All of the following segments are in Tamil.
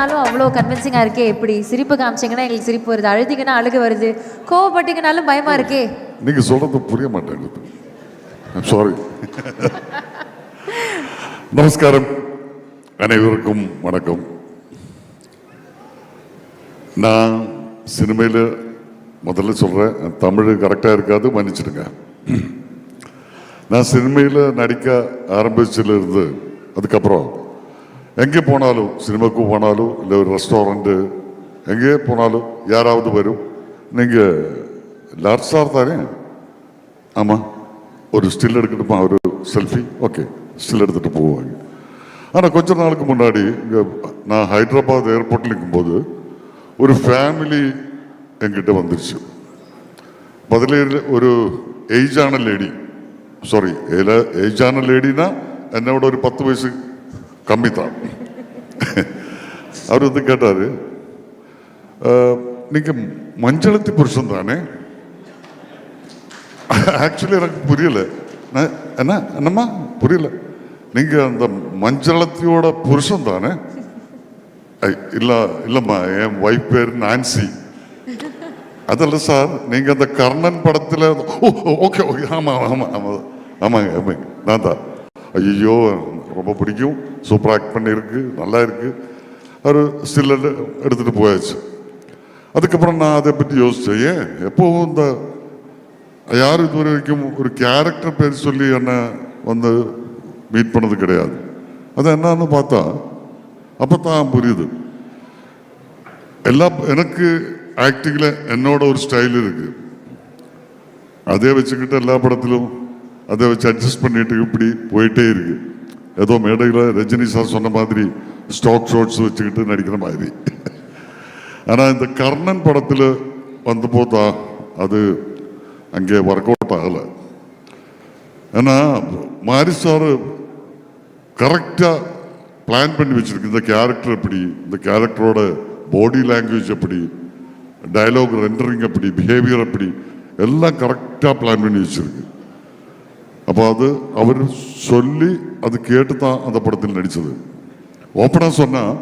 அவ்வளோ கன்வின்சிங்காக இருக்கே. எப்படி சிரிப்பு காமிச்சிங்கன்னா எங்களுக்கு சிரிப்பு வருது. அழுதிங்கன்னா அழுகு வருது. கோவப்பட்டீங்கனாலும் பயமாக இருக்கே. நீங்கள் சொல்கிறது புரிய மாட்டேங்குது. சாரி நமஸ்காரம். அனைவருக்கும் வணக்கம். நான் சினிமையில் முதல்ல சொல்கிறேன் தமிழ் கரெக்டாக இருக்காது மன்னிச்சிடுங்க. நான் சினிமையில் நடிக்க ஆரம்பிச்சிலிருந்து அதுக்கப்புறம் എങ്കിൽ പോണാലും സിനിമക്ക് പോണാലും ഇല്ല ഒരു റെസ്റ്റോറൻറ്റ് എങ്കിൽ പോണാലും യാരാവത് വരും நீங்கள் லார்ஜ் ஸ்டார் தானே? ஆமாம் ஒரு ஸ்டில் எடுக்கட்டுமா ஒரு செல்ஃபி ஓகே ஸ்டில் எடுத்துகிட்டு போவாங்க. ஆனால் கொஞ்ச நாளுக்கு முன்னாடி இங்கே நான் ஹைதராபாத் ஏர்போர்ட்டில் இருக்கும்போது ஒரு ஃபேமிலி எங்கிட்ட வந்துருச்சு. பதிலேயில் ஒரு ஏஜான லேடி சாரி ஏஜான லேடினா என்னோட ஒரு பத்து வயசு கம்மி அவர் வந்து கேட்டார் நீங்கள் மஞ்சளத்தி புருஷன் தானே? ஆக்சுவலி எனக்கு புரியல. நான் என்ன என்னம்மா? புரியல. நீங்கள் அந்த மஞ்சளத்தியோட புருஷன் தானே? இல்லை இல்லைம்மா என் ஒய்ஃப் பேர் நான்சி அதல்ல சார் நீங்கள் அந்த கர்ணன் படத்தில் ஓகே ஓகே ஆமாம் ஆமாம் ஆமாம் ஆமாங்க ஆமாங்க நான் தான். ஐயோ ரொம்ப பிடிக்கும். சூப்பர் ஆக்ட் பண்ணியிருக்கு நல்லா இருக்கு. ஒரு ஸ்டில் எடுத்துட்டு போயாச்சு. அதுக்கப்புறம் நான் அதை பற்றி யோசித்தேன் ஏன்? எப்போவும் இந்த யாரும் இது வரைக்கும் ஒரு கேரக்டர் பேர் சொல்லி என்னை வந்து மீட் பண்ணது கிடையாது. அது என்னன்னு பார்த்தா அப்போ தான் புரியுது. எல்லா எனக்கு ஆக்டிங்கில் என்னோட ஒரு ஸ்டைல் இருக்கு. அதே வச்சுக்கிட்டு எல்லா படத்திலும் அதை வச்சு அட்ஜஸ்ட் பண்ணிட்டு இப்படி போயிட்டே இருக்கு. ஏதோ மேடையில் ரஜினி சார் சொன்ன மாதிரி ஸ்டாக் ஷோட்ஸ் வச்சுக்கிட்டு நடிக்கிற மாதிரி. ஆனால் இந்த கர்ணன் படத்தில் வந்தபோதா அது அங்கே ஒர்க் அவுட் ஆகலை. ஏன்னா மாரி சார் கரெக்டாக பிளான் பண்ணி வச்சிருக்கு. இந்த கேரக்டர் எப்படி இந்த கேரக்டரோட பாடி லாங்குவேஜ் எப்படி டைலாக் ரெண்டரிங் எப்படி பிஹேவியர் எப்படி எல்லாம் கரெக்டாக பிளான் பண்ணி வச்சுருக்கு. அப்போ அது அவர் சொல்லி அது கேட்டு தான் அந்த படத்தில் நடித்தது ஓப்பனாக சொன்னால்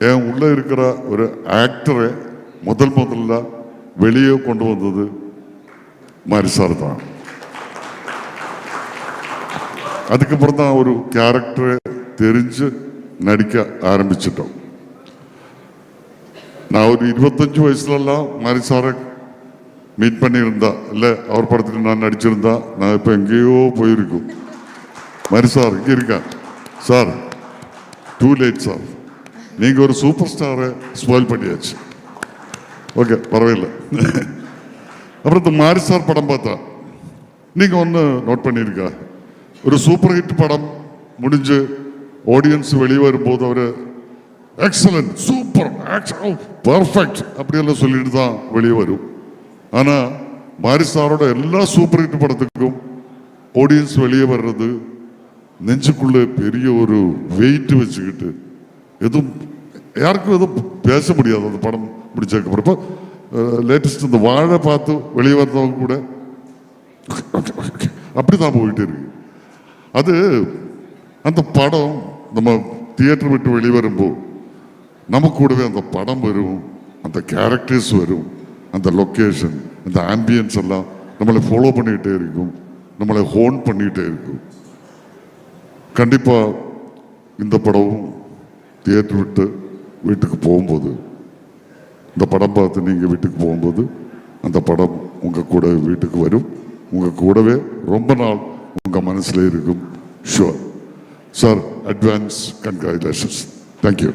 என் உள்ளே இருக்கிற ஒரு ஆக்டரை முதல் முதல்ல வெளியே கொண்டு வந்தது மாரி சார் தான். அதுக்கப்புறம் தான் ஒரு கேரக்டரை தெரிஞ்சு நடிக்க ஆரம்பிச்சிட்டோம். நான் ஒரு இருபத்தஞ்சு வயசுலலாம் மாரி சாரை மீட் பண்ணியிருந்தா. இல்லை அவர் படத்தில் நான் நடிச்சிருந்தா நான் இப்போ எங்கேயோ போயிருக்கும். மாதிரி சார் இங்கே இருக்கேன் சார் டூ லேட் சார் நீங்கள் ஒரு சூப்பர் ஸ்டாரை ஸ்பாயில் பண்ணியாச்சு. ஓகே பரவாயில்ல. அப்புறம் இந்த மாரி சார் படம் பார்த்தா நீங்கள் ஒன்று நோட் பண்ணியிருக்கா? ஒரு சூப்பர் ஹிட் படம் முடிஞ்சு ஆடியன்ஸ் வெளியே வரும்போது அவர் எக்ஸலன்ட் சூப்பர் பர்ஃபெக்ட் அப்படியெல்லாம் சொல்லிட்டு தான் வெளியே வரும். ஆனால் மாரி சாரோட எல்லா சூப்பர் ஹிட் படத்துக்கும் ஆடியன்ஸ் வெளியே வர்றது நெஞ்சுக்குள்ளே பெரிய ஒரு வெயிட் வச்சுக்கிட்டு எதுவும் யாருக்கும் எதுவும் பேச முடியாது அந்த படம் முடிச்சதுக்கப்புறம் இப்போ லேட்டஸ்ட் இந்த வாழை பார்த்து வெளியே வந்தவங்க கூட அப்படி தான் போயிட்டு இருக்கு. அது அந்த படம் நம்ம தியேட்டர் விட்டு வெளியே வரும்போது நமக்கு கூடவே அந்த படம் வரும் அந்த கேரக்டர்ஸ் வரும். அந்த லொக்கேஷன் அந்த ஆம்பியன்ஸ் எல்லாம் நம்மளை ஃபாலோ பண்ணிக்கிட்டே இருக்கும். நம்மளை ஹோன் பண்ணிக்கிட்டே இருக்கும். கண்டிப்பாக இந்த படமும் தியேட்டர் விட்டு வீட்டுக்கு போகும்போது இந்த படம் பார்த்து நீங்கள் வீட்டுக்கு போகும்போது அந்த படம் உங்கள் கூட வீட்டுக்கு வரும். உங்கள் கூடவே ரொம்ப நாள் உங்கள் மனசில் இருக்கும். Sure sir advance congratulations thank you